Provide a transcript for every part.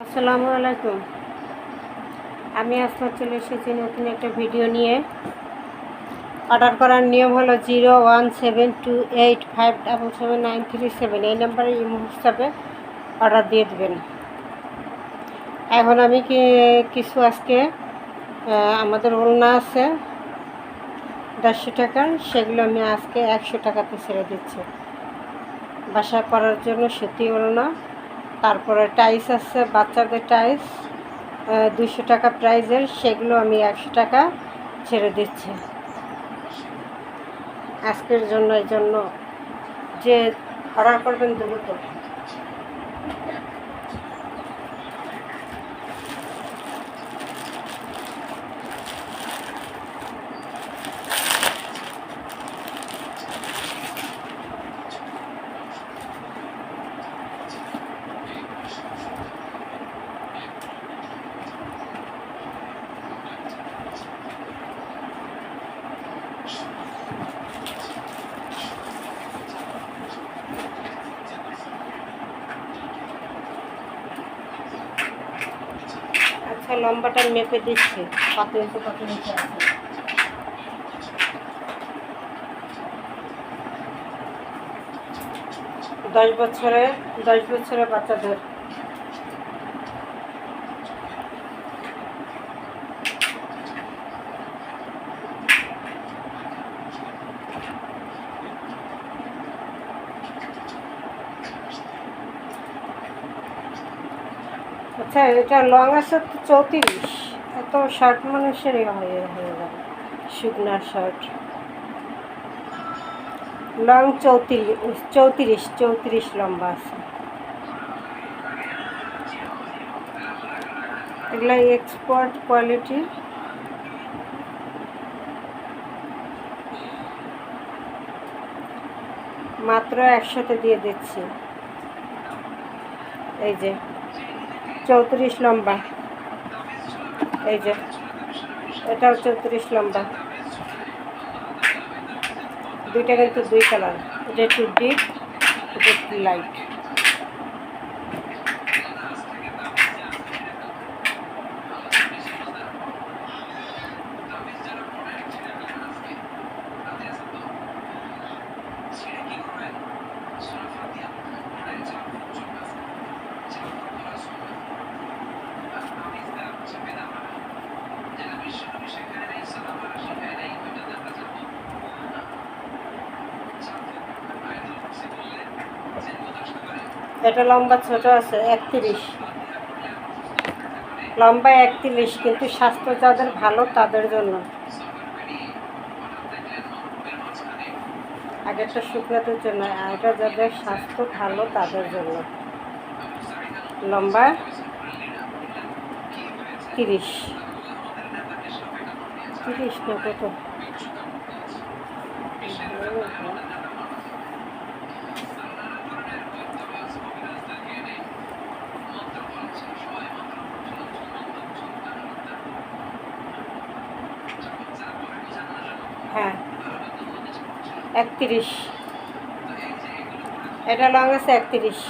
আসসালামু আলাইকুম। আমি আজকে চলে এসেছি নতুন একটা ভিডিও নিয়ে। অর্ডার করার নিয়ম হলো zero one seven two eight five double seven nine three seven. এই নাম্বারে ইমো হিসাবে অর্ডার দিয়ে দেবেন। এখন আমি কি কিছু আজকে আমাদের ওলনা আছে, দেড়শো টাকার সেগুলো আমি আজকে একশো টাকাতে ছেড়ে দিচ্ছি। বাসা করার জন্য সুতি ওলনা। তারপরে টাইস আছে, বাচ্চাদের টাইস দুশো টাকা প্রাইজের, সেগুলো আমি একশো টাকা ছেড়ে দিচ্ছি। আজকের জন্য, এই জন্য। যে অর্ডার করবেন দ্রুত আচ্ছা লম্বাটা মেপে দিচ্ছে। আছে দশ বছরের দশ বছরের বাচ্চাদের। আচ্ছা এটা লং আছে তো চৌত্রিশ। এত শার্ট মানুষেরই হয়ে হয়ে যাবে শুকনার শার্ট লং চৌত্রিশ চৌত্রিশ চৌত্রিশ লম্বা আছে। এগুলো এক্সপোর্ট কোয়ালিটি মাত্র একসাথে দিয়ে দিচ্ছি। এই যে। চৌত্রিশ লম্বা এই যে, এটাও চৌত্রিশ লম্বা দুইটা কিন্তু দুই কালার এটা একটু ডিপ এটা একটু লাইট এটা লম্বা ছোট আছে, একত্রিশ। লম্বা একত্রিশ, কিন্তু স্বাস্থ্য যাদের ভালো, তাদের জন্য। আগেরটা শুক্রাতের জন্য এটা যাদের স্বাস্থ্য ভালো, তাদের জন্য। লম্বা তিরিশ। তিরিশ না কত হ্যাঁ একত্রিশ এটা লং আছে একত্রিশ।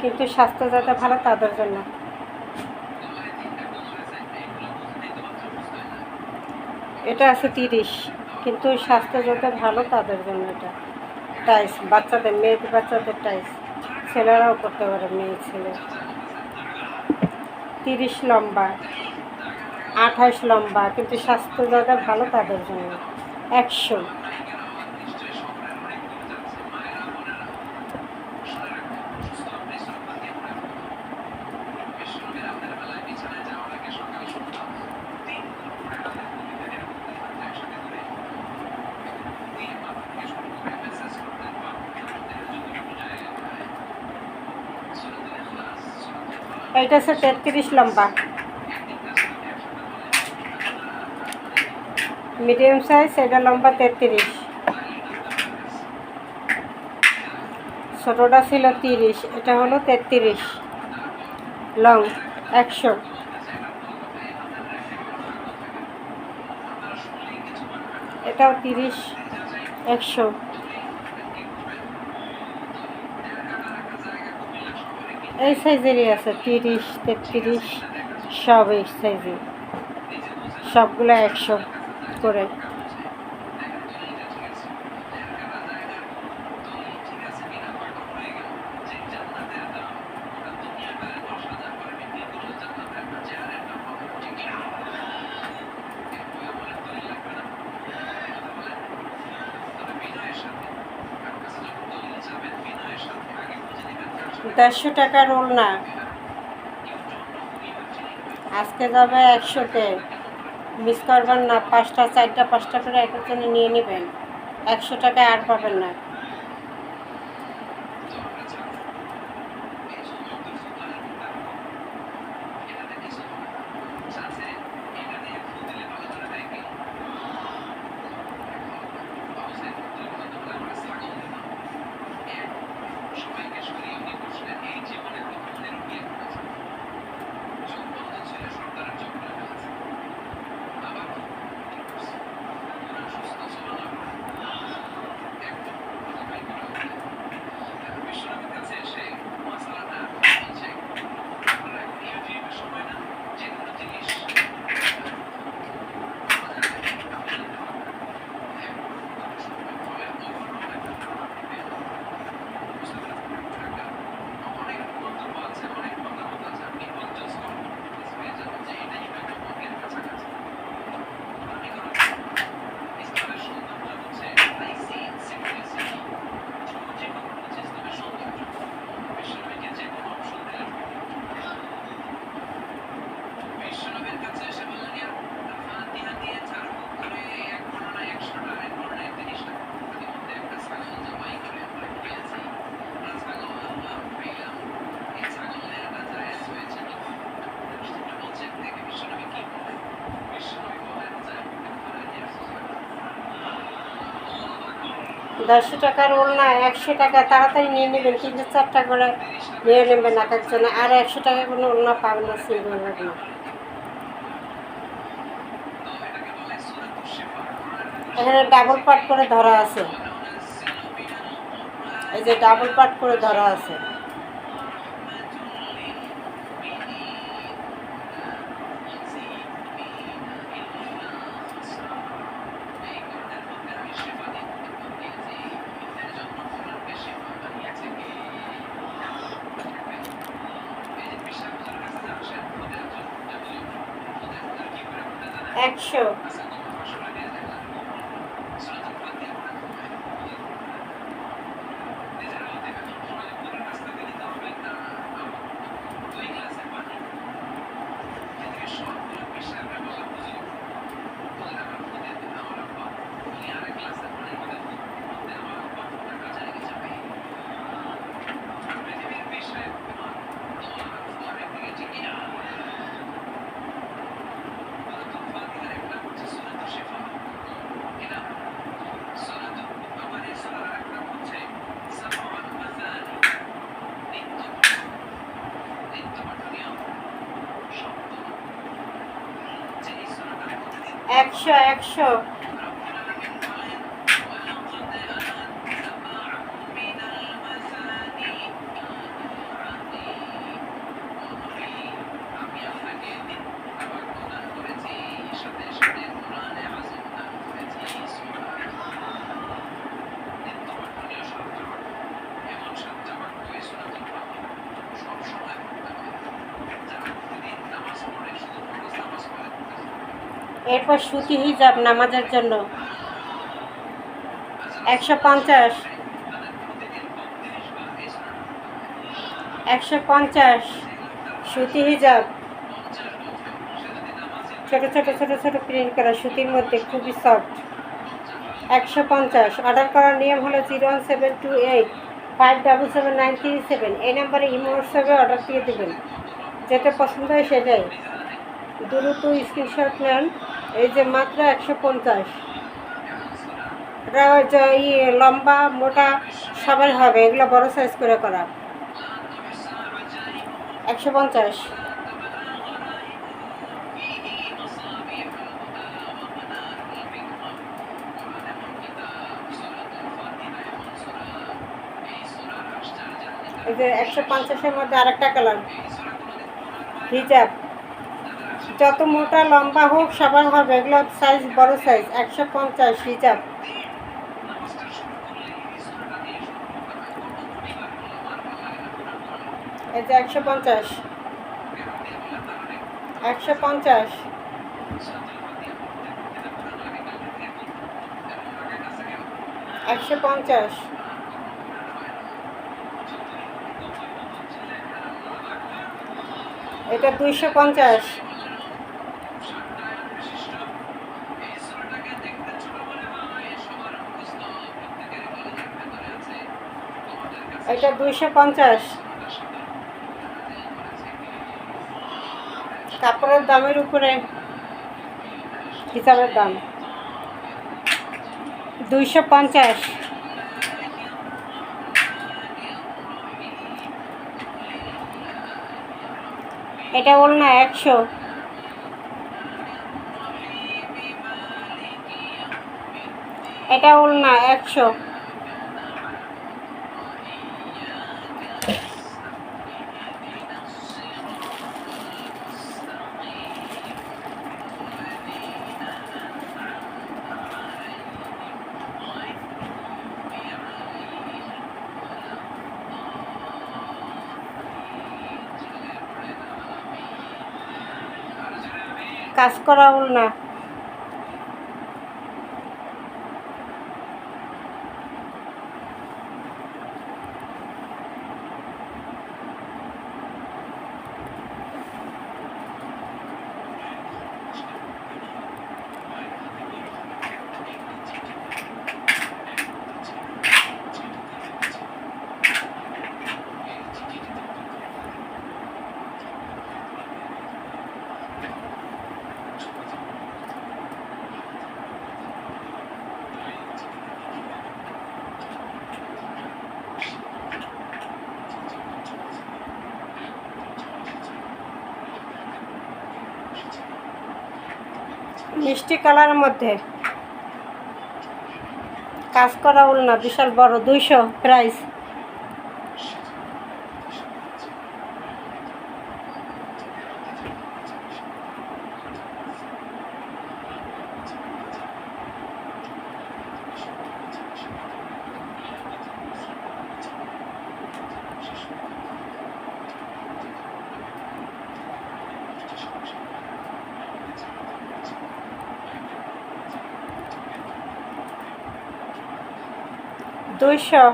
কিন্তু স্বাস্থ্য যাতে ভালো তাদের জন্য। এটা আছে তিরিশ, কিন্তু স্বাস্থ্য যাতে ভালো তাদের জন্য এটা। টাইস বাচ্চাদের, মেয়েদের, বাচ্চাদের টাইস ছেলেরাও করতে পারে, মেয়ে, ছেলে। তিরিশ লম্বা, আঠাশ লম্বা, কিন্তু স্বাস্থ্য যাতে ভালো তাদের জন্য। একশো। এইটা হচ্ছে তেত্রিশ লম্বা। মিডিয়াম সাইজ, এটা লম্বা তেত্রিশ। ছোটোটা ছিল তিরিশ, এটা হলো তেত্রিশ। লং, একশো। এটাও তিরিশ, একশো। এই সাইজেরই আছে তিরিশ তেত্রিশ সব এই সাইজের। সবগুলো একশো করে। দেড়শো টাকা রোল না। আজকে যাবে একশোতে। মিস করবেন না, পাঁচটা, চারটা, পাঁচটা করে এক নিয়ে নেবেন। একশো টাকা আর পাবেন না। দেড়শো টাকার রোল না একশো টাকা, তাড়াতাড়ি নিয়ে নেবেন, তিনটে চারটা করে নিয়ে নেবেন এক একজনে আর একশো টাকা কোনো ওলনা পাবেন না সিঙ্গল এখানে ডাবল পাট করে ধরা আছে। এই যে ডাবল পার্ট করে ধরা আছে। একশো। একশো একশো। সুতি হিজাব নামাজের জন্য। একশো পঞ্চাশ। একশো পঞ্চাশ সুতি হিজাব। ছোট ছোট ছোট ছোট প্রিন্ট করা সুতির মধ্যে খুবই সফট একশো পঞ্চাশ। অর্ডার করার নিয়ম হলো zero one seven two eight five double seven nine three seven এই নাম্বারে ইমো হোয়াটসঅ্যাপে অর্ডার দিয়ে দেবেন। যেটা পছন্দ হয় সেটাই। দ্রুত স্ক্রিনশট নেন। এই যে মাত্র একশো পঞ্চাশ। এটা ইয়ে লম্বা, মোটা, সবার হবে, এগুলো বড় সাইজ করে করা। একশো পঞ্চাশ। যে একশো পঞ্চাশের মধ্যে আরেকটা কালার হিজাব। যত মোটা, লম্বা হোক, সবার হবে। এগুলো সাইজ বড় সাইজ একশো পঞ্চাশ হিজাব। একশো পঞ্চাশ। একশো পঞ্চাশ। একশো পঞ্চাশ। এটা দুইশো পঞ্চাশ এটা দুইশো পঞ্চাশ। কাপড়ের দামের উপরে হিসাবের দাম। দুইশো পঞ্চাশ। এটা বল না একশো। এটা বল না একশো। কাজ করা হল না। মিষ্টি কালারের মধ্যে। কাজ করা উল না বিশাল বড় দুইশো প্রাইস দুইশো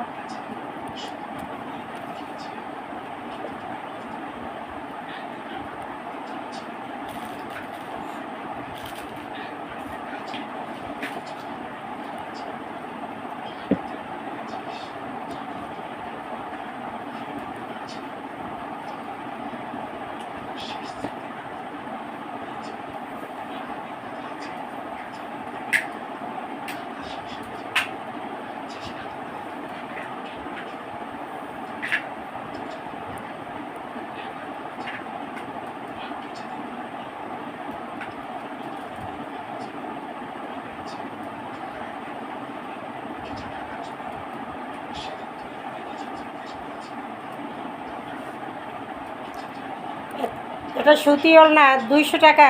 এটা সুতি ওলনা দুইশো টাকা।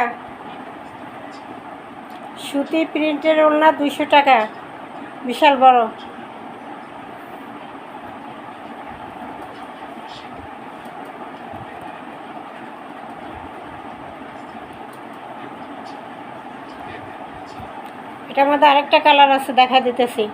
সুতি প্রিন্টের ওলনা দুইশো টাকা। বিশাল বড়। এটার মধ্যে আরেকটা কালার আছে, দেখা দিতেছি।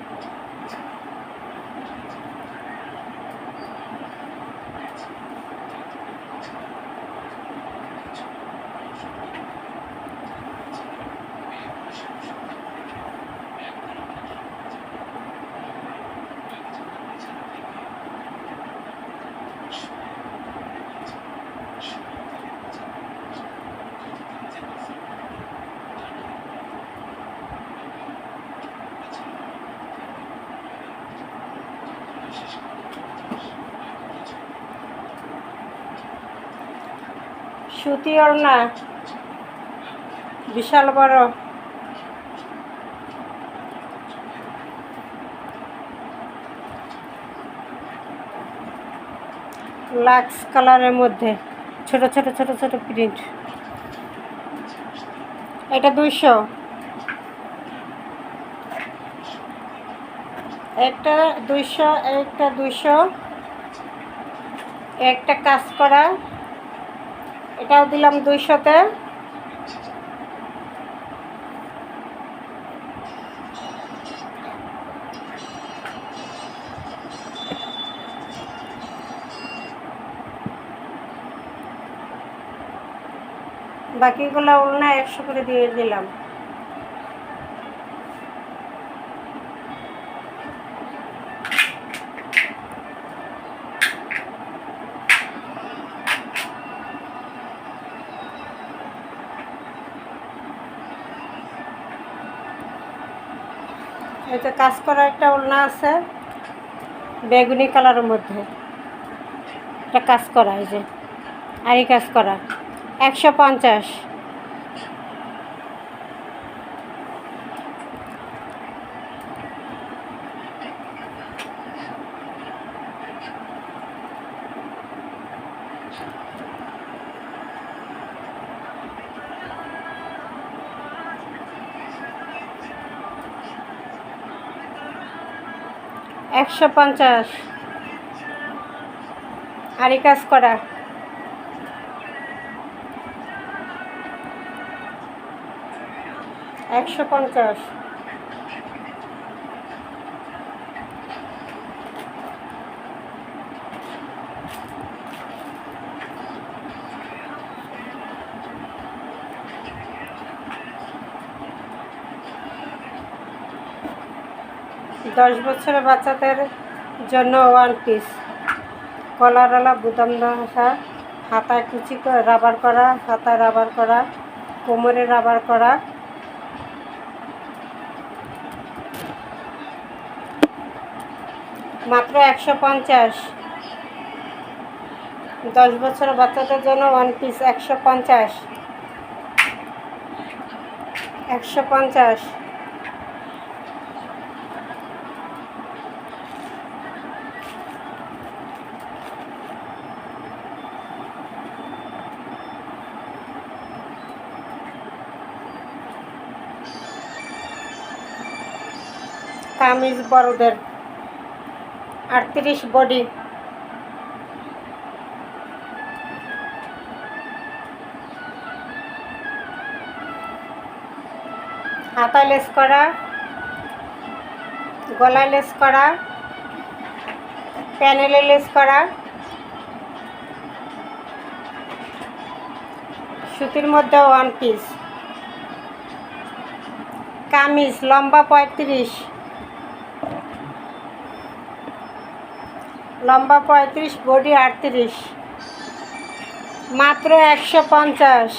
সুতি ওড়না বিশাল বড়। লাক্স কালারের মধ্যে ছোট ছোট ছোট ছোট প্রিন্ট এটা দুইশো। একটা দুইশো একটা দুইশো। একটা কাজ করা। এটাও দিলাম দুইশোতে। বাকিগুলো উলনা একশো করে দিয়ে দিলাম। কাজ করা একটা ওলনা আছে, বেগুনি কালারের মধ্যে। একটা কাজ করা, এই যে আরই কাজ করা। একশো পঞ্চাশ। একশো পঞ্চাশ। আরই কাজ করা। একশো পঞ্চাশ। দশ বছরের বাচ্চাদের জন্য ওয়ান পিস কলারওয়ালা, বুদাম দশা হাতায় কুচি রাবার করা হাতায় রাবার করা, কোমরে রাবার করা। মাত্র একশো পঞ্চাশ। দশ বছরের বাচ্চাদের জন্য ওয়ান পিস একশো পঞ্চাশ। একশো পঞ্চাশ। কামিজ বড়দের। আটত্রিশ বডি। হাতা লেস করা। গলা লেস করা। প্যানেলে লেস করা। সুতির মধ্যে ওয়ান পিস কামিজ, লম্বা পঁয়ত্রিশ। লম্বা পঁয়ত্রিশ, বডি আটত্রিশ। মাত্র একশো পঞ্চাশ।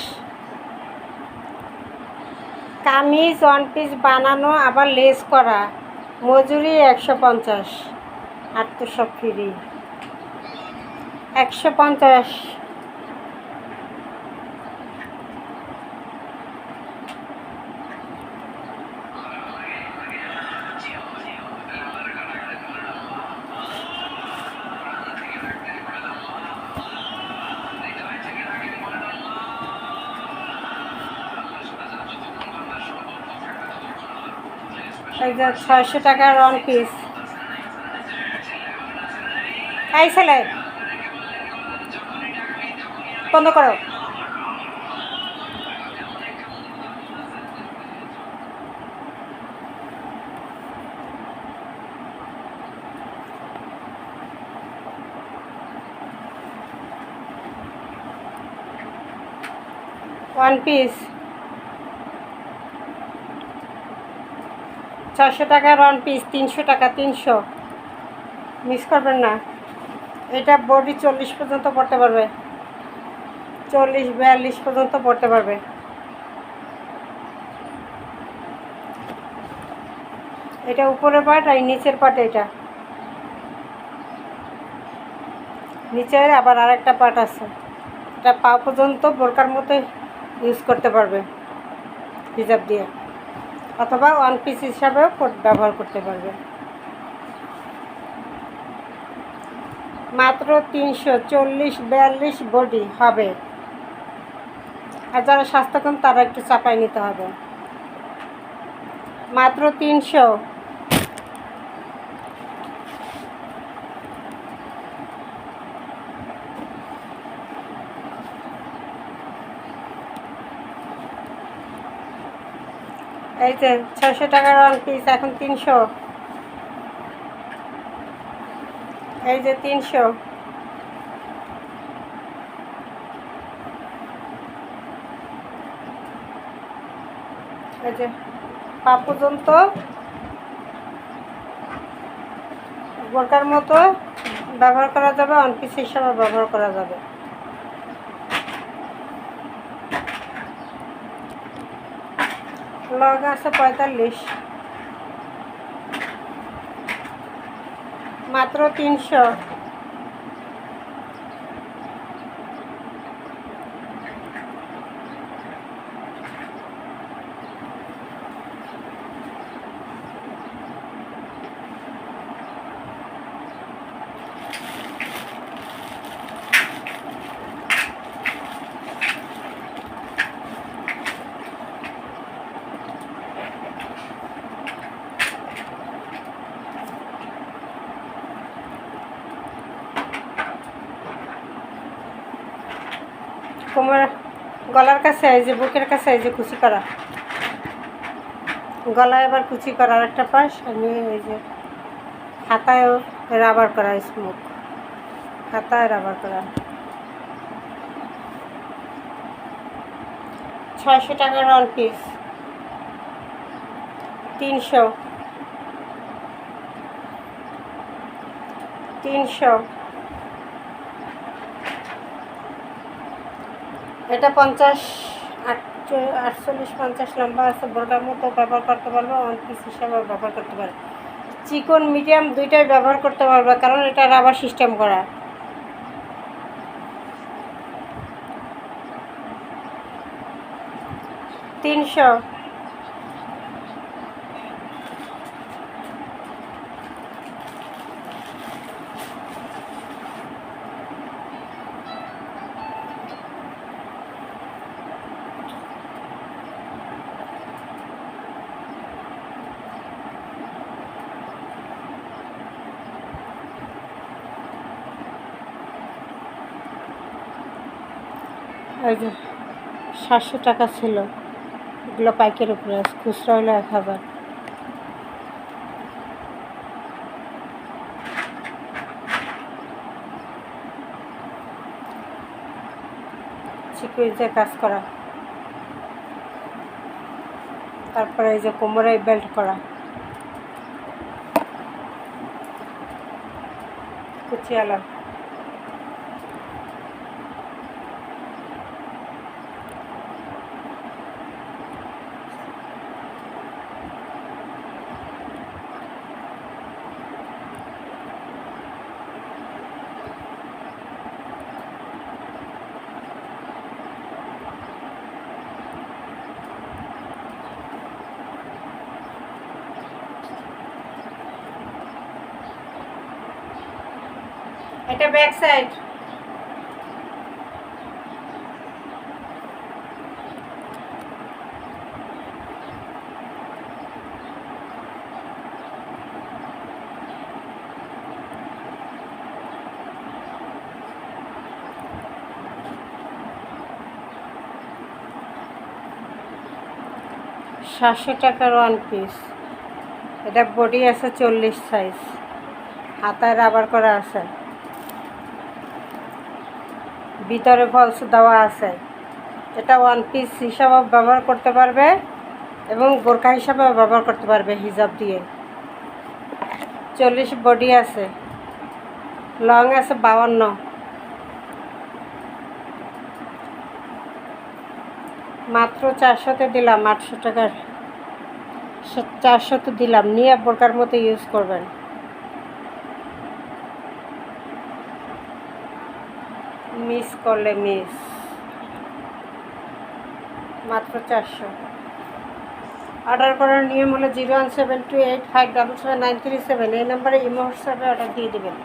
কামিজ ওয়ান পিস বানানো, আবার লেস করা। মজুরি একশো পঞ্চাশ। আর তো সব ফ্রি একশো পঞ্চাশ। যে ছয়শো টাকার ওয়ান পিস এই ছেলে বন্ধ করো। ওয়ান পিস ছশো টাকা রন পিস তিনশো টাকা, তিনশো। মিস করবেন না। এটা বডি চল্লিশ পর্যন্ত পড়তে পারবে। চল্লিশ, বিয়াল্লিশ পর্যন্ত পড়তে পারবে। এটা উপরের পাট আর নিচের পাট এটা। নিচের আবার আরেকটা পাট আছে। এটা পা পর্যন্ত বোরকার মতো ইউজ করতে পারবে। হিজাব দিয়ে। অথবা ওয়ান পিস হিসাবেও ব্যবহার করতে পারবেন। মাত্র তিনশো চল্লিশ, বিয়াল্লিশ বডি হবে। আর যারা স্বাস্থ্যকম, তারা একটু চাপায় নিতে হবে। মাত্র তিনশো এই যে, ছয়শো টাকার ওয়ান পিস এখন তিনশো। এই যে, তিনশো। এই যে, পা পর্যন্ত। বোরকার মতো ব্যবহার করা যাবে ওয়ান পিস হিসাবে ব্যবহার করা যাবে। লগ আছে পঁয়তাল্লিশ। মাত্র তিনশো কোমর গলার কাছে, এই যে বুকের কাছে, এই যে কুচি করা। গলায় আবার কুচি করার একটা পাশ, আমি এই যে হাতায়ও রাবার করা স্মুক হাতায় রাবার করা। ছয়শো টাকার ওয়ান পিস তিনশো। তিনশো। এটা পঞ্চাশ আটচ- আটচল্লিশ, পঞ্চাশ লম্বা আছে। বোরকার মতো ব্যবহার করতে পারবে ওয়ান পিস হিসাবে ব্যবহার করতে পারবে। চিকন মিডিয়াম দুইটাই ব্যবহার করতে পারবে, কারণ এটা রাবার সিস্টেম করা। তিনশো। যে সাতশো টাকা ছিল, এগুলো পাইকের উপরে খুচরা হলো এক হাজার। সিকুইজে কাজ করা। তারপরে এই যে কোমরে বেল্ট করা। কুচিয়ালা। এটা ব্যাক সাইড সাতশো টাকার ওয়ান পিস এটা বডি আছে চল্লিশ সাইজ হাতায় রাবার করা আছে। ভিতরে ফলস দেওয়া আছে। এটা ওয়ান পিস হিসাবে ব্যবহার করতে পারবে এবং বোরকা হিসাবে ব্যবহার করতে পারবে হিজাব দিয়ে। চল্লিশ বডি আছে। লং আছে বাউন্ন। মাত্র চারশোতে দিলাম, আটশো টাকার। চারশোতে দিলাম, নিয়ে বোরকার মতো ইউজ করবেন। মিস করলে মিস মাত্র চারশো। অর্ডার করার নিয়ম হলো zero one seven two eight five double seven nine three seven এই নাম্বারে ইমো হোয়াটসঅ্যাপে অর্ডার দিয়ে দেবেন।